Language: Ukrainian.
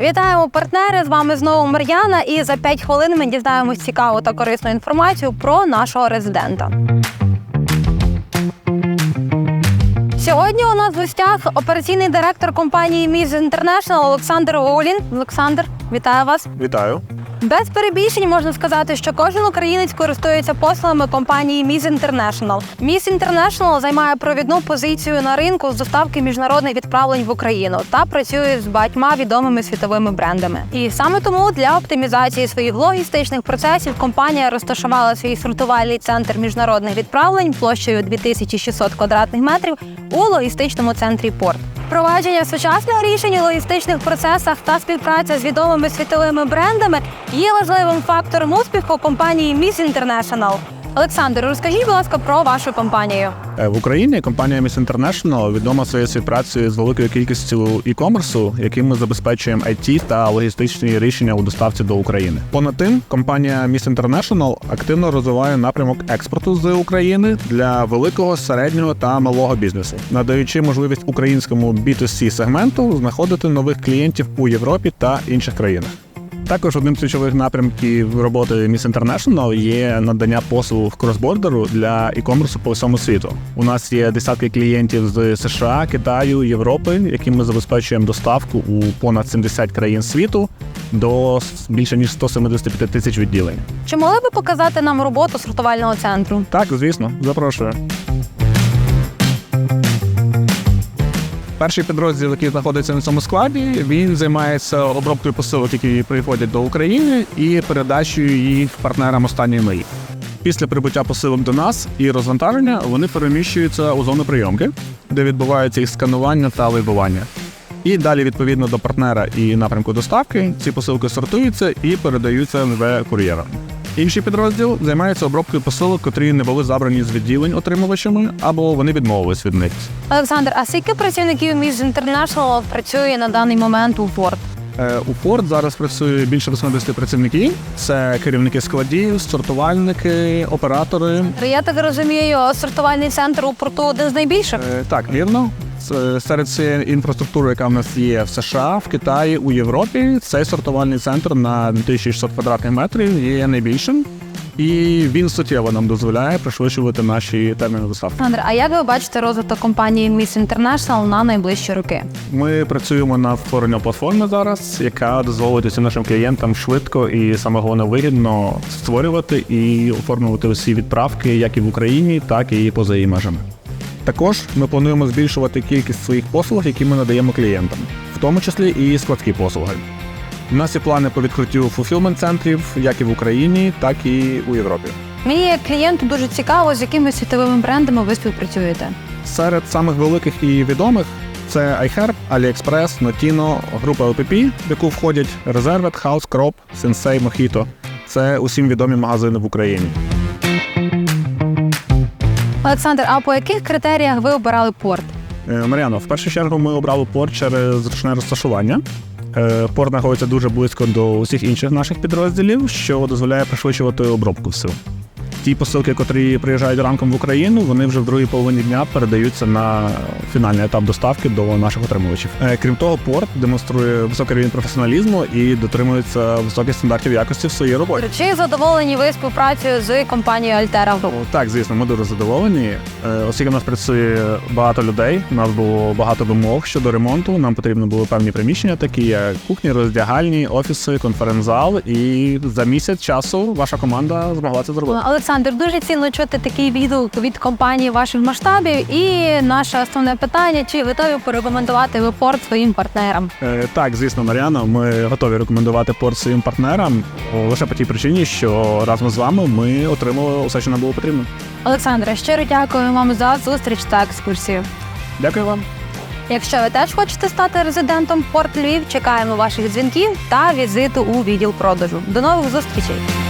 Вітаємо партнери! З вами знову Мар'яна. І за 5 хвилин ми дізнаємось цікаву та корисну інформацію про нашого резидента. Сьогодні у нас в гостях операційний директор компанії Міз Інтернешнл Олександр Олін. Олександр, вітаю вас. Вітаю. Без перебільшень можна сказати, що кожен українець користується послугами компанії Міз International. Міз International займає провідну позицію на ринку з доставки міжнародних відправлень в Україну та працює з багатьма відомими світовими брендами. І саме тому для оптимізації своїх логістичних процесів компанія розташувала свій сортувальний центр міжнародних відправлень площею 2600 квадратних метрів у логістичному центрі Порт. Впровадження сучасного рішень у логістичних процесах та співпраця з відомими світовими брендами є важливим фактором успіху компанії Miss International. Олександр, розкажіть, будь ласка, про вашу компанію. Е, В Україні компанія Miss International відома своєю співпрацею з великою кількістю e-комерсу, яким ми забезпечуємо IT та логістичні рішення у доставці до України. Понад тим, компанія Miss International активно розвиває напрямок експорту з України для великого, середнього та малого бізнесу, надаючи можливість українському B2C сегменту знаходити нових клієнтів у Європі та інших країнах. Також одним з ключових напрямків роботи Miss International є надання послуг кросбордеру для e-комерсу по всьому світу. У нас є десятки клієнтів з США, Китаю, Європи, яким ми забезпечуємо доставку у понад 70 країн світу до більше ніж 175 тисяч відділень. Чи могли би показати нам роботу сортувального центру? Так, звісно, запрошую. Перший підрозділ, який знаходиться на цьому складі, він займається обробкою посилок, які приходять до України, і передачею їх партнерам останньої мрії. Після прибуття посилок до нас і розвантаження вони переміщуються у зону прийомки, де відбувається їх сканування та лейбування. І далі, відповідно до партнера і напрямку доставки, ці посилки сортуються і передаються НВ кур'єрам. Інший підрозділ займається обробкою посилок, котрі не були забрані з відділень отримувачами або вони відмовились від них. Олександр, а скільки працівників Miss International працює на даний момент у Форд? Е, У Форд зараз працює більше 80 працівників. Це керівники складів, сортувальники, оператори. Я так розумію, сортувальний центр у порту один з найбільших. Е, Так, вірно. Це- Серед цієї інфраструктури, яка в нас є в США, в Китаї, у Європі, цей сортувальний центр на 2600 квадратних метрів є найбільшим. І він суттєво нам дозволяє пришвидшувати наші терміни доставки. Олександр, а як ви бачите розвиток компанії Miss International на найближчі роки? Ми працюємо над створенням платформи зараз, яка дозволить усім нашим клієнтам швидко і саме головне вигідно створювати і оформлювати усі відправки як і в Україні, так і поза її межами. Також ми плануємо збільшувати кількість своїх послуг, які ми надаємо клієнтам, в тому числі і складські послуги. У нас є плани по відкриттю фулфілмент центрів як і в Україні, так і у Європі. Мені як клієнту дуже цікаво, з якими світовими брендами ви співпрацюєте. Серед самих великих і відомих це iHerb, AliExpress, Notino, група LPP, в яку входять Reserved, House, Crop, Sensei, Mojito. Це усім відомі магазини в Україні. Олександр, а по яких критеріях ви обирали порт? Е, Мар'яно, в першу чергу ми обрали порт через зручне розташування. Е, Порт знаходиться дуже близько до усіх інших наших підрозділів, що дозволяє пришвидшувати обробку всю. Ті посилки, котрі приїжджають ранком в Україну, вони вже в другій половині дня передаються на фінальний етап доставки до наших отримувачів. Е, Крім того, порт демонструє високий рівень професіоналізму і дотримується високих стандартів якості в своїй роботі. Чи задоволені ви співпрацею з компанією Group? Так, звісно, ми дуже задоволені. Е, Оскільки в нас працює багато людей, у нас було багато вимог щодо ремонту. Нам потрібно були певні приміщення, такі як кухні, роздягальні, офіси, конференц-зал. І за місяць часу ваша команда змогла це зробити. Олександр, дуже цінно чути такий відгук від компанії ваших масштабів. І наше основне питання: чи готові порекомендувати ви порт своїм партнерам? Е, Так, звісно, Мар'яна, ми готові рекомендувати порт своїм партнерам лише по тій причині, що разом з вами ми отримали усе, що нам було потрібно. Олександре, щиро дякую вам за зустріч та екскурсію. Дякую вам. Якщо ви теж хочете стати резидентом Порт Львів, чекаємо ваших дзвінків та візиту у відділ продажу. До нових зустрічей!